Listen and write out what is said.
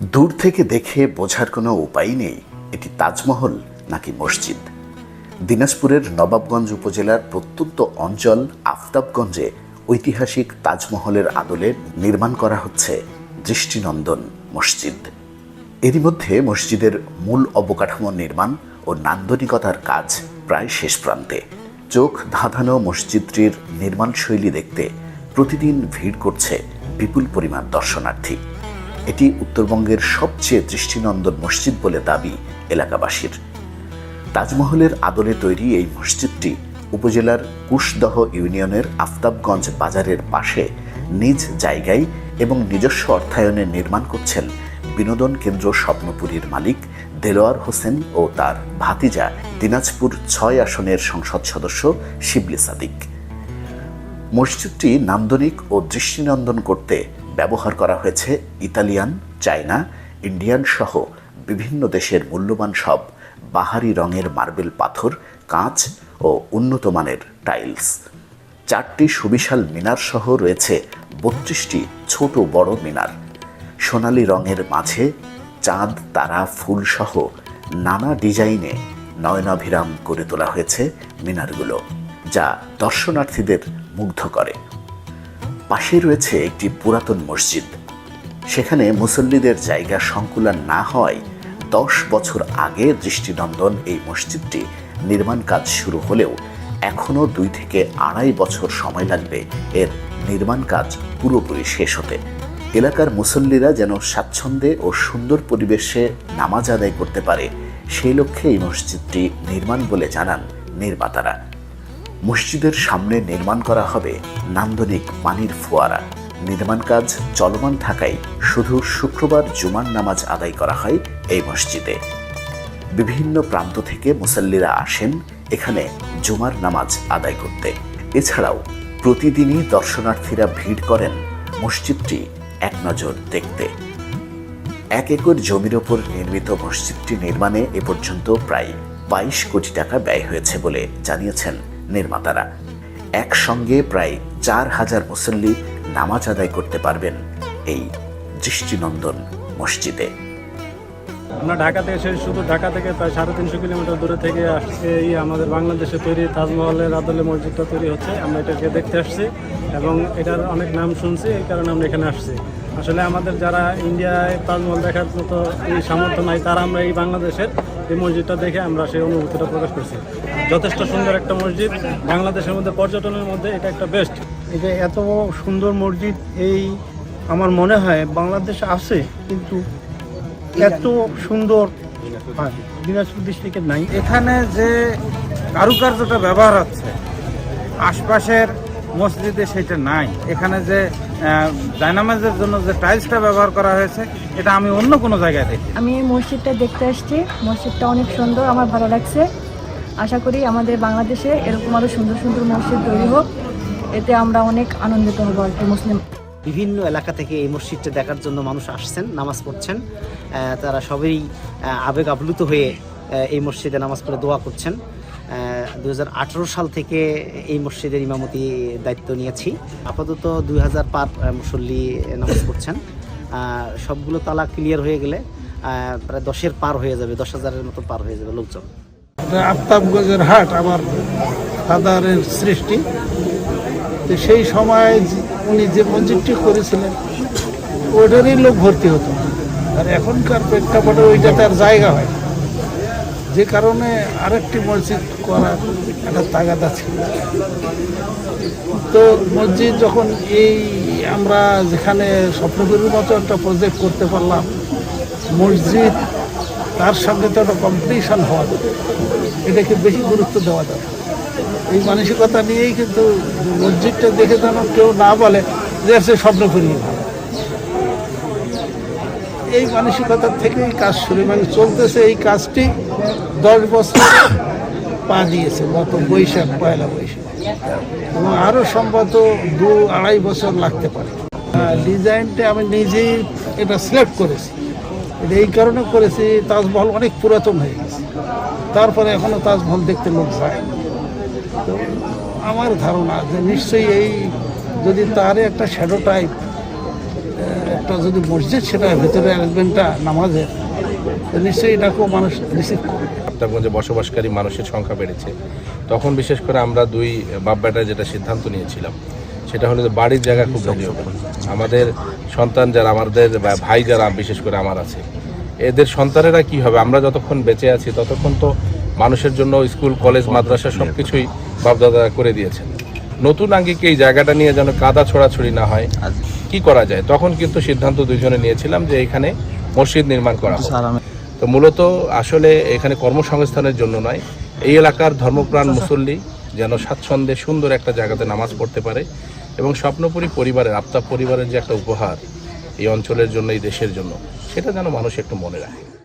দূর থেকে দেখে বোঝার কোনো উপায় নেই এটি তাজমহল নাকি মসজিদ। দিনাজপুরের নবাবগঞ্জ উপজেলার প্রত্যন্ত অঞ্চল আফতাবগঞ্জে ঐতিহাসিক তাজমহলের আদলে নির্মাণ করা হচ্ছে দৃষ্টিনন্দন মসজিদ। এরই মধ্যে মসজিদের মূল অবকাঠামো নির্মাণ ও নান্দনিকতার কাজ প্রায় শেষ প্রান্তে। চোখ ধাঁধানো মসজিদটির নির্মাণ শৈলী দেখতে প্রতিদিন ভিড় করছে বিপুল পরিমাণ দর্শনার্থী। এটি উত্তরবঙ্গের সবচেয়ে দৃষ্টিনন্দন মসজিদ বলে দাবি এলাকাবাসীর। তাজমহলের আদলে তৈরি এই মসজিদটি উপজেলার কুশদহ ইউনিয়নের আফতাবগঞ্জ বাজারের পাশে নিজ জায়গায় এবং নিজস্ব অর্থায়নে নির্মাণ করছেন বিনোদন কেন্দ্র স্বপ্নপুরীর মালিক দেলোয়ার হোসেন ও তার ভাতিজা দিনাজপুর ছয় আসনের সংসদ সদস্য শিবলি সাদিক। মসজিদটি নান্দনিক ও দৃষ্টিনন্দন করতে ব্যবহার করা হয়েছে ইতালিয়ান, চায়না, ইন্ডিয়ান সহ বিভিন্ন দেশের মূল্যবান সব বাহারি রঙের মার্বেল পাথর, কাঁচ ও উন্নত মানের টাইলস। চারটি সুবিশাল মিনার সহ রয়েছে বত্রিশটি ছোট বড় মিনার। সোনালী রঙের মাঝে চাঁদ, তারা, ফুল সহ নানা ডিজাইনে নয়নাভিরাম করে তোলা হয়েছে মিনারগুলো, যা দর্শনার্থীদের মুগ্ধ করে। পাশে রয়েছে একটি পুরাতন মসজিদ। সেখানে মুসল্লিদের জায়গা সংকুলান না হওয়ায় দশ বছর আগে দৃষ্টিনন্দন এই মসজিদটি নির্মাণ কাজ শুরু হলেও এখনও দুই থেকে আড়াই বছর সময় লাগবে এর নির্মাণ কাজ পুরোপুরি শেষ হতে। এলাকার মুসল্লিরা যেন স্বাচ্ছন্দ্যে ও সুন্দর পরিবেশে নামাজ আদায় করতে পারে, সেই লক্ষ্যে এই মসজিদটি নির্মাণ বলে জানান নির্মাতারা। মসজিদের সামনে নির্মাণ করা হবে নান্দনিক পানির ফোয়ারা। নির্মাণ কাজ চলমান থাকায় শুধু শুক্রবার জুমার নামাজ আদায় করা হয় এই মসজিদে। বিভিন্ন প্রান্ত থেকে মুসল্লিরা আসেন এখানে জুমার নামাজ আদায় করতে। এছাড়াও প্রতিদিনই দর্শনার্থীরা ভিড় করেন মসজিদটি এক নজর দেখতে। এক একর জমির ওপর নির্মিত মসজিদটি নির্মাণে এ পর্যন্ত প্রায় বাইশ কোটি টাকা ব্যয় হয়েছে বলে জানিয়েছেন নির্মাতারা। একসঙ্গে প্রায় চার হাজার মুসল্লি নামাজ আদায় করতে পারবেন এই দৃষ্টিনন্দন মসজিদে। আমরা ঢাকা থেকে এসে শুধু ঢাকা থেকে প্রায় সাড়ে তিনশো কিলোমিটার দূরে থেকে আসছে এই আমাদের বাংলাদেশে তৈরি তাজমহলের আদলে মসজিদটা তৈরি হচ্ছে। আমরা এটাকে দেখতে আসছি এবং এটার অনেক নাম শুনছি, এই কারণে আমরা এখানে আসছি। আসলে আমাদের যারা ইন্ডিয়ায় তাজমহল দেখার মতো এই সামর্থ্য নাই, তারা আমরা এই বাংলাদেশের এই মসজিদটা দেখে আমরা সেই অনুভূতিটা প্রকাশ করছি। যথেষ্ট সুন্দর একটা মসজিদ। বাংলাদেশের মধ্যে পর্যটনের মধ্যে এটা একটা বেস্ট এটা এত সুন্দর মসজিদ এই আমার মনে হয় বাংলাদেশে আছে কিন্তু এত সুন্দর দিনাজপুর ডিস্ট্রিক্টে নাই। এখানে যে কারুকার্যটা ব্যবহার হচ্ছে আশপাশের মসজিদে সেটা নাই। এখানে যে ডাইনামাইজের জন্য যে টাইলসটা ব্যবহার করা হয়েছে এটা আমি অন্য কোনো জায়গায় দেখি। আমি এই মসজিদটা দেখতে আসছি। মসজিদটা অনেক সুন্দর আমার ভালো লাগছে। আশা করি আমাদের বাংলাদেশে এরকম আরও সুন্দর সুন্দর মসজিদ তৈরি হোক। এতে আমরা অনেক আনন্দিত হব আর কি, মুসলিম। বিভিন্ন এলাকা থেকে এই মসজিদটা দেখার জন্য মানুষ আসছেন, নামাজ পড়ছেন। তারা সবাই আবেগ আপ্লুত হয়ে এই মসজিদে নামাজ পড়ে দোয়া করছেন। দু হাজার আঠারো সাল থেকে এই মসজিদের ইমামতি দায়িত্ব নিয়েছি। আপাতত দুই হাজার পার মুসল্লি নামাজ পড়ছেন। সবগুলো তালা ক্লিয়ার হয়ে গেলে প্রায় দশের পার হয়ে যাবে, দশ হাজারের মতো পার হয়ে যাবে লোকজন। আফতাবগঞ্জের হাট আমার ফাদারের সৃষ্টি। তো সেই সময় উনি যে মসজিদটি করেছিলেন ওইটারই লোক ভর্তি হতো। আর এখনকার প্রেক্ষাপটে ওইটা তার জায়গা হয়। যে কারণে আরেকটি মসজিদ করার একটা তাগাদা ছিল। তো মসজিদ যখন এই আমরা যেখানে স্বপ্নপুরের মতো একটা প্রজেক্ট করতে পারলাম, মসজিদ তার সঙ্গে তো একটা কম্পিটিশন হওয়া এটাকে বেশি গুরুত্ব দেওয়া দরকার। এই মানসিকতা নিয়েই কিন্তু মসজিদটা দেখে যেন কেউ না বলে যে সে স্বপ্নপুরি ভালো। এই মানসিকতার থেকেই কাজ শুরু মানে চলতেছে এই কাজটি দশ বছর পা দিয়েছে, গত বৈশাখ, পয়লা বৈশাখ। এবং আরও সম্ভবত দু আড়াই বছর লাগতে পারে। ডিজাইনটা আমি নিজেই এটা সিলেক্ট করেছি। এটা এই কারণে করেছি, তাজমহল অনেক পুরাতন হয়ে গেছে। তারপরে এখনও তাজমহল দেখতে লোক যায়। তো আমার ধারণা যে নিশ্চয়ই এই যদি তার একটা শ্যাডো টাইপ একটা যদি মসজিদ সেটা ভেতরে অ্যারেঞ্জমেন্টটা নামাজের নিশ্চয়ই এটাকেও মানুষ রিসিভ করবে। আফতাবগঞ্জে বসবাসকারী মানুষের সংখ্যা বেড়েছে। তখন বিশেষ করে আমরা দুই বাপ বেটায় যেটা সিদ্ধান্ত নিয়েছিলাম, সেটা হলো যে বাড়ির জায়গা খুব ভ্যালুয়েবল আমাদের সন্তান যারা, আমাদের ভাই যারা, বিশেষ করে আমার আছে এদের সন্তানেরা কি হবে? আমরা যতক্ষণ বেঁচে আছি ততক্ষণ তো মানুষের জন্য স্কুল কলেজ মাদ্রাসা সব কিছুই বাপদাদা করে দিয়েছেন। নতুন আঙ্গিকে এই জায়গাটা নিয়ে যেন কাদা ছড়াছড়ি না হয় কি করা যায়? তখন কিন্তু সিদ্ধান্ত দুইজনে নিয়েছিলাম যে এখানে মসজিদ নির্মাণ করা তো মূলত আসলে এখানে কর্মসংস্থানের জন্য নয় এই এলাকার ধর্মপ্রাণ মুসল্লি যেন স্বাচ্ছন্দ্যে সুন্দর একটা জায়গাতে নামাজ পড়তে পারে এবং স্বপ্নপুরী পরিবারের আফতাব পরিবারের যে একটা উপহার এই অঞ্চলের জন্য এই দেশের জন্য সেটা যেন মানুষ একটু মনে রাখে।